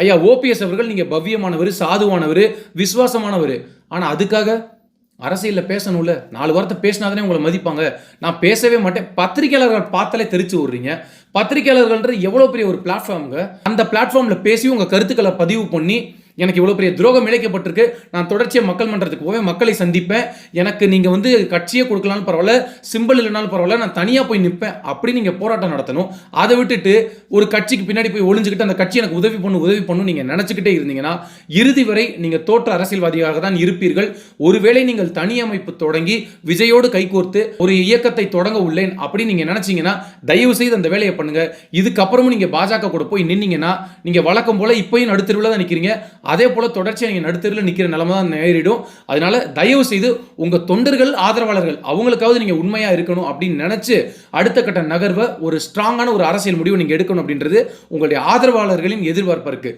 ஐயா ஓபிஎஸ் அவர்கள் நீங்கள் பவ்யமானவர் சாதுவானவர் விசுவாசமானவர். ஆனால் அதுக்காக அரசியலில் பேசணும்ல? நாலு வார்த்தை பேசினாதானே உங்களை மதிப்பாங்க. நான் பேசவே மாட்டேன். பத்திரிகையாளர்கள் பார்த்தாலே தெரிச்சு விடுறீங்க பத்திரிகையாளர்கள்ன்ற எவ்வளோ பெரிய ஒரு பிளாட்ஃபார்முங்க அந்த பிளாட்ஃபார்மில் பேசி உங்கள் கருத்துக்களை பதிவு பண்ணி எனக்கு இவ்வளோ பெரிய துரோகம் இழைக்கப்பட்டிருக்கு. நான் தொடர்ச்சியாக மக்கள் மன்றத்துக்கு போவேன் மக்களை சந்திப்பேன். எனக்கு நீங்கள் வந்து கட்சியே கொடுக்கலான்னு பரவாயில்ல சிம்பிள் இல்லைனாலும் பரவாயில்ல நான் தனியாக போய் நிற்பேன் அப்படி நீங்கள் போராட்டம் நடத்தணும். அதை விட்டுட்டு ஒரு கட்சிக்கு பின்னாடி போய் ஒளிஞ்சுக்கிட்டு அந்த கட்சி எனக்கு உதவி பண்ணும் உதவி பண்ணும் நீங்கள் நினச்சிக்கிட்டே இருந்தீங்கன்னா இறுதி வரை நீங்கள் தோற்ற அரசியல்வாதியாக தான் இருப்பீர்கள். ஒருவேளை நீங்கள் தனி அமைப்பு தொடங்கி விஜயோடு கைகோர்த்து ஒரு இயக்கத்தை தொடங்க உள்ளேன் அப்படி நீங்கள் நினச்சிங்கன்னா தயவு செய்து அந்த வேலையை பண்ணுங்கள் இதுக்கப்புறமும் நீங்கள் பாஜக கூட போய் நின்னீங்கன்னா நீங்கள் வழக்கம் போல் இப்போயும் நடுத்தருவில் தான் நிற்கிறீங்க அதே போல் தொடர்ச்சியாக நீங்கள் நடுத்தரில் நிற்கிற நிலமை தான் நேரிடும். அதனால் தயவு செய்து உங்கள் தொண்டர்கள் ஆதரவாளர்கள் அவங்களுக்காவது நீங்கள் உண்மையாக இருக்கணும் அப்படின்னு நினச்சி அடுத்த கட்ட நகர்வை ஒரு ஸ்ட்ராங்கான ஒரு அரசியல் முடிவு நீங்கள் எடுக்கணும் அப்படின்றது உங்களுடைய ஆதரவாளர்களின் எதிர்பார்ப்பு இருக்குது